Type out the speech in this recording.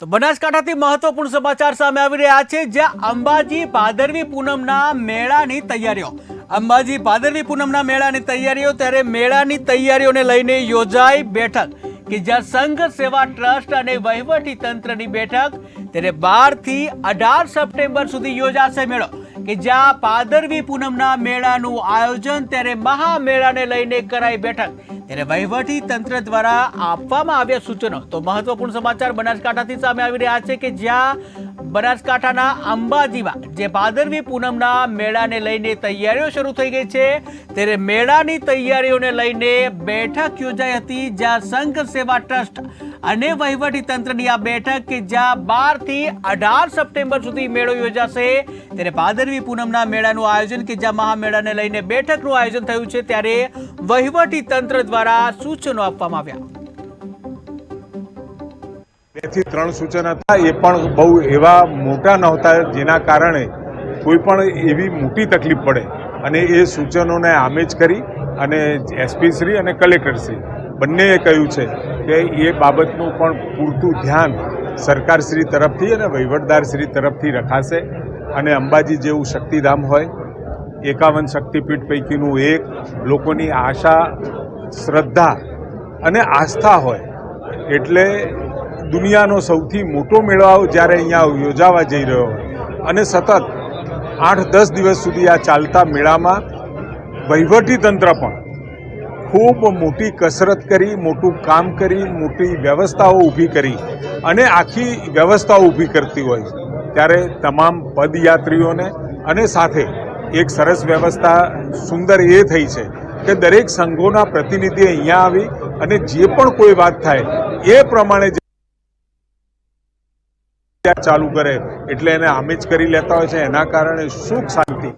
તો બનાસકાંઠાથી મહત્વપૂર્ણ સમાચાર સામે આવી રહ્યા છે, જ્યાં અંબાજી ભાદરવી પૂનમના મેળાની તૈયારીઓ. અંબાજી ભાદરવી પૂનમના મેળાની તૈયારીઓ, ત્યારે મેળાની તૈયારીઓને લઈને યોજાઈ બેઠક કે જ્યાં સંઘ સેવા ટ્રસ્ટ અને વહીવટી તંત્રની બેઠક, ત્યારે બારથી અઢાર સપ્ટેમ્બર સુધી યોજાશે મેળો. કે જ્યાં ભાદરવી પૂનમના મેળાનું આયોજન, ત્યારે મહામેળાને લઈને કરાઈ બેઠક. ત્યારે વહીવટી તંત્ર દ્વારા આપવામાં આવ્યા સૂચનો. તો મહત્વપૂર્ણ સમાચાર બનાસકાંઠાથી સામે આવી રહ્યા છે કે જ્યાં બનાસકાંઠાના અંબાજીમાં જે ભાદરવી પૂનમના મેળાને લઈને તૈયારીઓ શરૂ થઈ ગઈ છે, ત્યારે મેળાની તૈયારીઓને લઈને બેઠક યોજાઈ હતી જ્યાં સંઘ સેવા ટ્રસ્ટ અને વહીવટી તંત્રની આ બેઠક કે જ્યાં બારથી અઢાર સપ્ટેમ્બર સુધી મેળો યોજાશે. ત્યારે ભાદરવી પૂનમના મેળાનું આયોજન કે જ્યાં મહામેળાને લઈને બેઠકનું આયોજન થયું છે, ત્યારે વહીવટી તંત્ર દ્વારા સૂચનો આપવામાં આવ્યા. બે ત્રણ સૂચન હતા. એ પણ બહુ એવા મોટા નહોતા, જેના કારણે કોઈ પણ એવી મોટી તકલીફ પડે. અને એ સૂચનોને આમેજ કરી અને એસપી શ્રી અને કલેક્ટર શ્રી બંનેએ કહ્યું છે કે એ બાબતનું પણ પૂરતું ધ્યાન સરકારશ્રી તરફથી અને વહીવટદારશ્રી તરફથી રખાશે. અને અંબાજી જેવું શક્તિધામ હોય, એકાવન શક્તિપીઠ પૈકીનું એક, લોકોની આશા શ્રદ્ધા અને આસ્થા હોય એટલે દુનિયાનો સૌથી મોટો મેળાઓ જ્યારે અહીંયા યોજાવા જઈ રહ્યો હોય. અને સતત આઠ દસ દિવસ સુધી આ ચાલતા મેળામાં વહીવટી તંત્ર પણ ખૂબ મોટી કસરત કરી, મોટું કામ કરી, મોટી વ્યવસ્થાઓ ઊભી કરી અને આખી વ્યવસ્થાઓ ઊભી કરતી હોય ત્યારે તમામ પદયાત્રીઓને અને સાથે એક સરસ વ્યવસ્થા સુંદર એ થઈ છે કે દરેક સંઘોના પ્રતિનિધિ અહીંયા આવી અને જે પણ કોઈ વાત થાય, એ પ્રમાણે ચાલુ કરે, એટલે એને આમેજ કરી લેતા હોય છે. એના કારણે સુખ શાંતિ.